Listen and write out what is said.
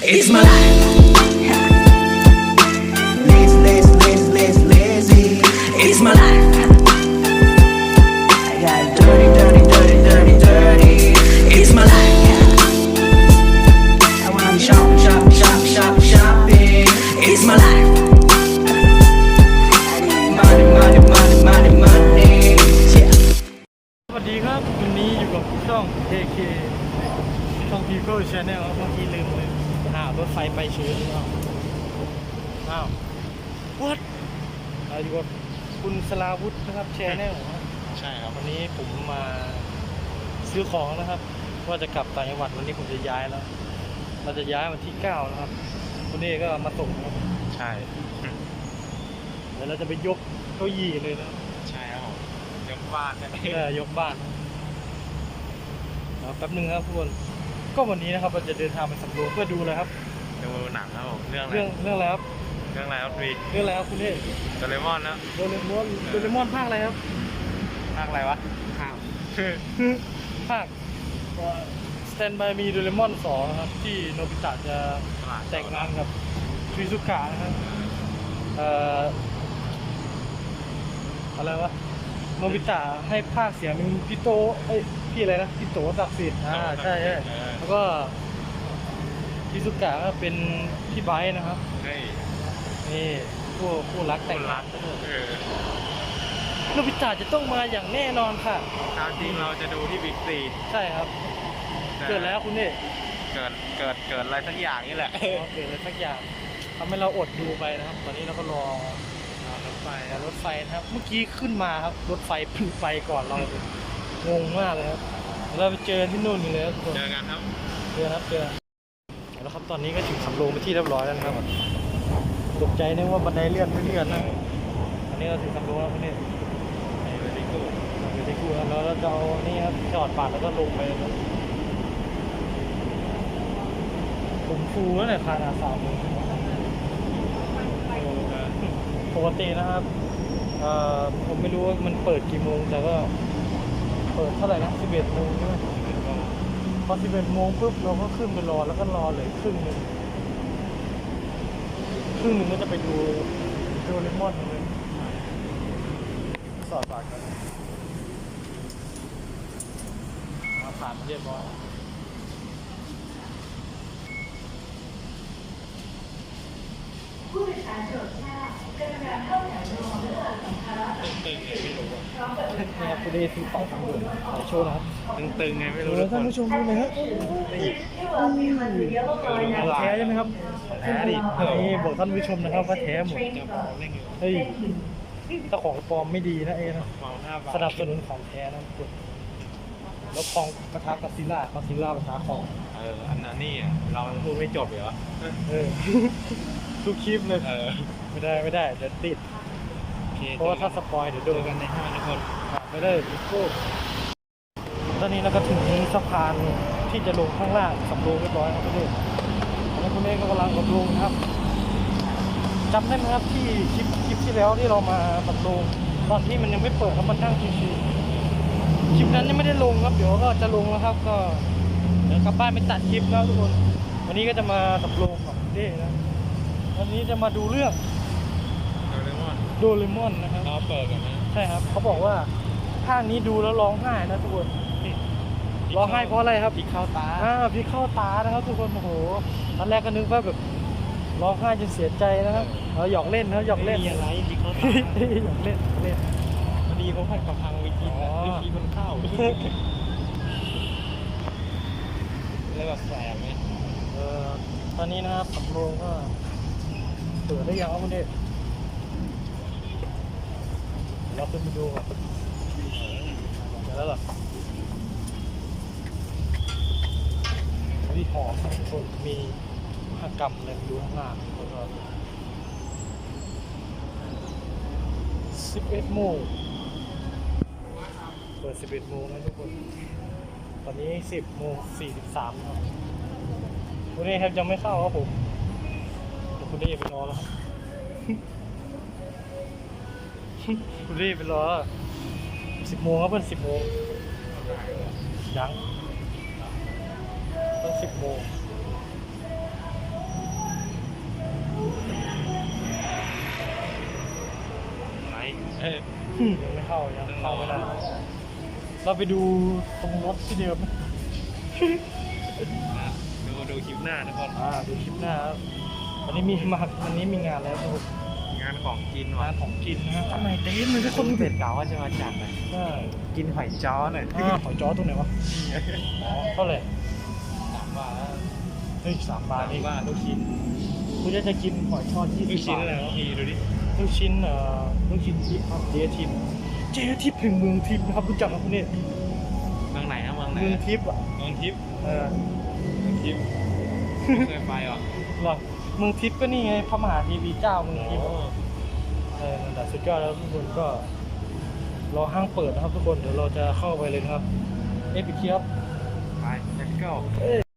It's my life. What เราอยู่กับคุณสลาวุธนะครับแชนแนลใช่ครับวันนี้ผมมาซื้อของนะครับ ว่าจะกลับต่างจังหวัดวันนี้ผมจะย้ายแล้ว เราจะย้ายวันที่เก้านะครับวันนี้ก็มาส่งนะครับใช่เดี๋ยวเราจะไปยกเก้าอี้เลยนะใช่ครับผมยกบ้านเนี่ยเออยกบ้านนะครับแป๊บหนึงนะครับทุกคนก็วันนี้นะครับเราจะเดินทางไปสำรวจเพื่อดูเลยครับดูหนังครับผมเรื่องอะไรเรื่องเรื่องอะไรครับ เรื่องอะไรครับวีเรื่องอะไรครับคุณเอกโดเรมอนนะโดเรมอนโดเรมอนภาคอะไรครับภาคอะไรวะข้าวภาค Stand by Me โดเรมอนสองนะครับ ที่โนบิตะจะแต่งงานกับชิซุกะนะครับเอ่ออะไรวะโนบิตะให้ภาคเสียงเป็นพี่โตเอ้ยพี่อะไรนะพี่โตศักดิ์สิทธิ์อ่าใช่ใช่แล้วก็ชิซุกะก็เป็นพี่ไบร์ทนะครับเฮ้ย นี่คู่คู่รักแต่งงานเออโนบิตะจะต้องมาอย่างแน่นอนค่ะ ตามจริงเราจะดูที่บิ๊กซีใช่ครับ เกิดแล้วคุณเอกเกิดเกิดเกิดอะไรสักอย่างนี่แหละอ๋อเกิดอะไรสักอย่างทำให้เราอดดูไปนะครับ ตอนนี้เราก็รอรถไฟรอรถไฟนะครับ เมื่อกี้ขึ้นมาครับรถไฟเพิ่งไปก่อนเราเลยงงมากเลยครับเดี๋ยวเราไปเจอที่นู่นกันเลยครับทุกคนเจอกันครับเจอครับเจอแล้วครับตอนนี้ก็ถึงสำโรงไปนที่เรียบร้อยแล้วนะครับ ตกใจนึกว่าบันไดเลื่อนไม่เลื่อนนะ อันนี้เราถึงสำโรงแล้วคุณเอกไอ้เวลิกูอยู่ที่กูครับแล้วเราจะเอานี่ครับจอดปาดแล้วก็ลงไปครับผมฟูแล้วเนี่ยคานาสามโมงปกตินะครับเอ่อผมไม่รู้ว่ามันเปิดกี่โมงแต่ก็เปิดเท่าไหร่นะสิบเอ็ดโมงใช่ไหมพอสิบเอ็ดโมงปุ๊บเราก็ขึ้นไปรอแล้วก็รอเหลยครึ่งหนึ่ง ครึ่งหนึ่งก็จะไปดูโดเรมอนเลยสอดปากกันมาผ่านเรียบร้อยผู้โดยสารู้อะ นะครับคุณเดย์ซื้อของสำรวจขอโชว์นะครับตึงตึงไงไม่รู้ดูทุกคท่านนผู้ชมดูหน่อยฮะของแท้ใช่ไหมครับแท้ดินี่บอกท่านผู้ชมนะครับว่าแท้หมดจะเมาเล่นอยู่เฮ้ยถ้าของปลอมไม่ดีนะเอนะเมาห้าบาทสนับสนุนของแท้นะทุกคนแล้วของปะทะกับซิลล่ากับซิลล่าปะทะของ เอออันนั้นนี่อะเราพูดไม่จบเหรอเออ ทุกคลิปเลย เออไม่ได้ไม่ได้เดี๋ยวติด โอเคเพราะว่าถ้าสปอยเดี๋ยวเจโดอนกันในห้างทุกคนไม่ได้อีโก้ตอนนี้เราก็ถึงสะพานที่จะลงข้างล่างสำโรงเรียบร้อยครับคุณเอกตอนนี้คุณเอกก็กำลังกับลงครับจำได้ไหมครับที่คลิปคลิปที่แล้วที่เรามาสำโรงตอนที่มันยังไม่เปิดครับมันนั่งชิวๆคลิปนั้นยังไม่ได้ลงครับ เดี๋ยวก็จะลงแล้วครับ ก็เดี๋ยวกลับบ้านไปตัดคลิปแล้วทุกคน วันนี้ก็จะมาสำโรงกับเด้นะ วันนี้จะมาดูเรื่องโดเรมอนโดเรมอนนะครับเราเปิดกันนะใช่ครับ เขาบอกว่าภาคนี้ดูแล้วร้องไห้นะทุกคนนี่ร้องไห้เพราะอะไรครับพริกเข้าตาอ่าพี่เข้าตานะครับทุกคนโอ้โหตอนแรกก็นึกว่าแบบร้องไห้จนเสียใจนะครับเราหยอกเล่นนะครับหยอกเล่นไม่มีอะไรพริกเข้าตาหยอกเล่นเล่นพอดีเขาผัดกะเพราไปกินอ๋นะอวิธีมันเข้าแล้วแบบแสบไหมเออตอนนี้นะครับสำโรงก็เปิดได้ยังครับคุณเดชเราขึ้นไปดูก่อนเดี๋ยวแล้วหรอวิหอมคนมีมหกรรมอะไรไม่รู้ข้างหน้าคนก็สิบเอ็ดโมงเปิดสิบเอ็ดโมงนะทุกคน ตอนนี้สิบโมงสี่สิบสามครับคุณเอครับยังไม่เข้าครับผม คุณเล่ไปรอแล้วคุณเล่ไปรอสิบโมงครับเพื่อนสิบโมงยังต้องสิบโมงไหนเอ้ยยังไม่เข้ายังเข้าไม่ได้เราไปดูตรงรถที่เดิมดูดูคลิปหน้านะครับอ่าดูคลิปหน้าครับ วันนี้มีมาวันนี้มีงานแล้วทุกคนงานของกินงาว่ะนของกินนะฮะข้างในเต็มเลยทุกคคนนเป็ดเก่าก็จะมาจัดเลยใช่กินหอยจ้อหน่อยอ่าหอยจ้อตรงไหนวะอ๋อเท่าไหร่ถามว่าเฮ้ยสามบาทเองว่าลูกชิ้นคุณจะจะกินหอยทอดยี่ลูสิกบชิ้นบาทอะไรวะพี่ดูดิลูกชิ้นเอ่อลูกชิ้นที่เจทิพย์เจทิพย์แห่งเมืองทิพย์นะครับรู้จักไหมคุณเนี่ยเมืองไหนนะเมืองไหนเมืองทิพย์อะเมืองทิพย์เออเมืองทิพย์ไม่เคยไปหรอกหรอเมืองทิพย์ก็นี่ไงพระมหาเทีวีเจ้าเมืองทิพย์โอ้เออนั่นแหละสุดยอดแล้วทุกคนก็รอห้างเปิดนะครับทุกคนเดี๋ยวเราจะเข้าไปเลยนะครับ เอ๊ะปิดเคียบไป let's go เอ้ย